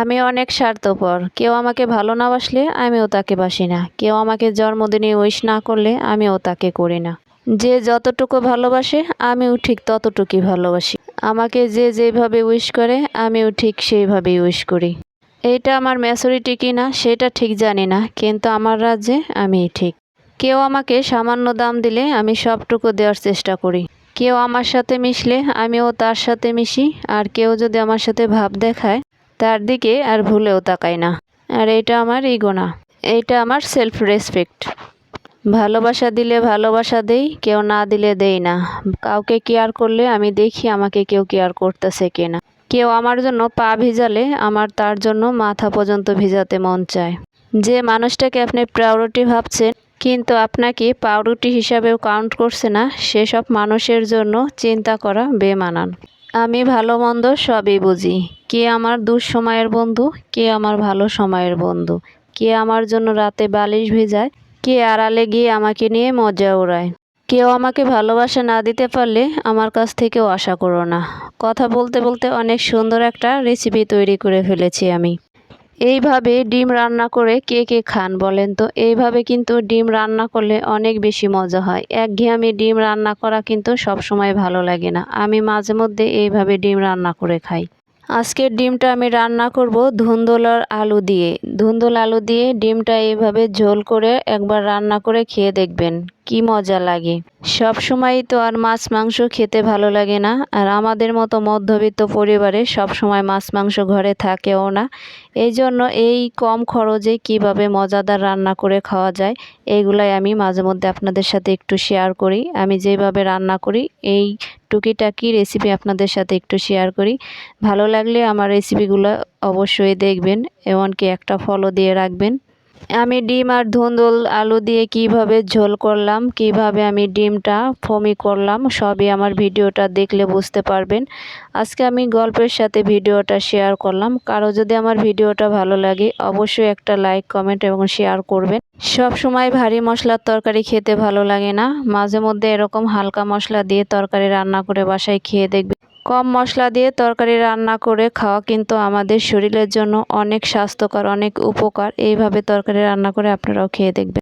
আমি অনেক স্বার্থপর। কেউ আমাকে ভালো না বাসলে আমিও তাকে বাসি না। কেউ আমাকে জন্মদিনে উইশ না করলে আমিও তাকে করি না। যে যতটুকু ভালোবাসে, আমিও ঠিক ততটুকুই ভালোবাসি। আমাকে যে যেভাবে উইশ করে, আমিও ঠিক সেইভাবেই উইশ করি। এইটা আমার ম্যাচুরিটি কি না সেটা ঠিক জানি না, কিন্তু আমার রাজ্যে আমি ঠিক। কেউ আমাকে সামান্য দাম দিলে আমি সবটুকু দেওয়ার চেষ্টা করি। কেউ আমার সাথে মিশলে আমিও তার সাথে মিশি, আর কেউ যদি আমার সাথে ভাব দেখায় তার দিকে আর ভুলেও তাকাই না। আর এটা আমার ইগো না। এইটা আমার সেলফ রেসপেক্ট ভালোবাসা দিলে ভালোবাসা দেই, কেউ না দিলে দেই না। কাউকে কেয়ার করলে আমি দেখি আমাকে কেউ কেয়ার করতেছে কিনা। কেউ আমার জন্য পা ভিজালে আমার তার জন্য মাথা পর্যন্ত ভিজাতে মন চায়। যে মানুষটাকে আপনি প্রায়োরিটি ভাবছেন, কিন্তু আপনাকে পাউরুটি হিসাবেও কাউন্ট করছে না, সেসব মানুষের জন্য চিন্তা করা বেমানান। আমি ভালো মন্দ সবই বুঝি। কে আমার দুঃসময়ের বন্ধু, কে আমার ভালো সময়ের বন্ধু। কে আমার জন্য রাতে বালিশ ভেজায়, কে আড়ালে গিয়ে আমাকে নিয়ে মজা ওড়ায় কেউ আমাকে ভালোবাসা না দিতে পারলে আমার কাছ থেকেও আশা করো না। কথা বলতে বলতে অনেক সুন্দর একটা রেসিপি তৈরি করে ফেলেছি আমি। এইভাবে ডিম রান্না করে কে কে খান বলেন তো? এইভাবে কিন্তু ডিম রান্না করলে অনেক বেশি মজা হয়। একঘেয়েমি ডিম রান্না করা কিন্তু সব সময় ভালো লাগে না। আমি মাঝে মধ্যে এইভাবে ডিম রান্না করে খাই। আজকের ডিমটা আমি রান্না করব ধুন্দুলার আলু দিয়ে। ধুন্দুল আলু দিয়ে ডিমটা এইভাবে ঝোল করে একবার রান্না করে খেয়ে দেখবেন, কি মজা লাগে। সব সময় তো আর মাছ মাংস খেতে ভালো লাগে না, আর আমাদের মতো মধ্যবিত্ত পরিবারে সব সময় মাছ মাংস ঘরে থাকেও না। এই জন্য এই কম খরচে কীভাবে মজাদার রান্না করে খাওয়া যায় এইগুলাই আমি মাঝে মধ্যে আপনাদের সাথে একটু শেয়ার করি। আমি যেভাবে রান্না করি, এই টুকিটাকি রেসিপি আপনাদের সাথে একটু শেয়ার করি। ভালো লাগলে আমার রেসিপিগুলো অবশ্যই দেখবেন এমনকি একটা ফলো দিয়ে রাখবেন। আমি ডিম আর ধুন্দুল আলু দিয়ে কীভাবে ঝোল করলাম, কীভাবে আমি ডিমটা ফমি করলাম, সবই আমার ভিডিওটা দেখলে বুঝতে পারবেন। আজকে আমি গল্পের সাথে ভিডিওটা শেয়ার করলাম। কারও যদি আমার ভিডিওটা ভালো লাগে, অবশ্যই একটা লাইক, কমেন্ট এবং শেয়ার করবেন। সব সময় ভারী মশলার তরকারি খেতে ভালো লাগে না। মাঝে মধ্যে এরকম হালকা মশলা দিয়ে তরকারি রান্না করে বাসায় খেয়ে দেখবেন কম মশলা দিয়ে তরকারি রান্না করে খাওয়া কিন্তু আমাদের শরীরের জন্য অনেক স্বাস্থ্যকর, অনেক উপকার। এইভাবে তরকারি রান্না করে আপনারাও খেয়ে দেখবেন।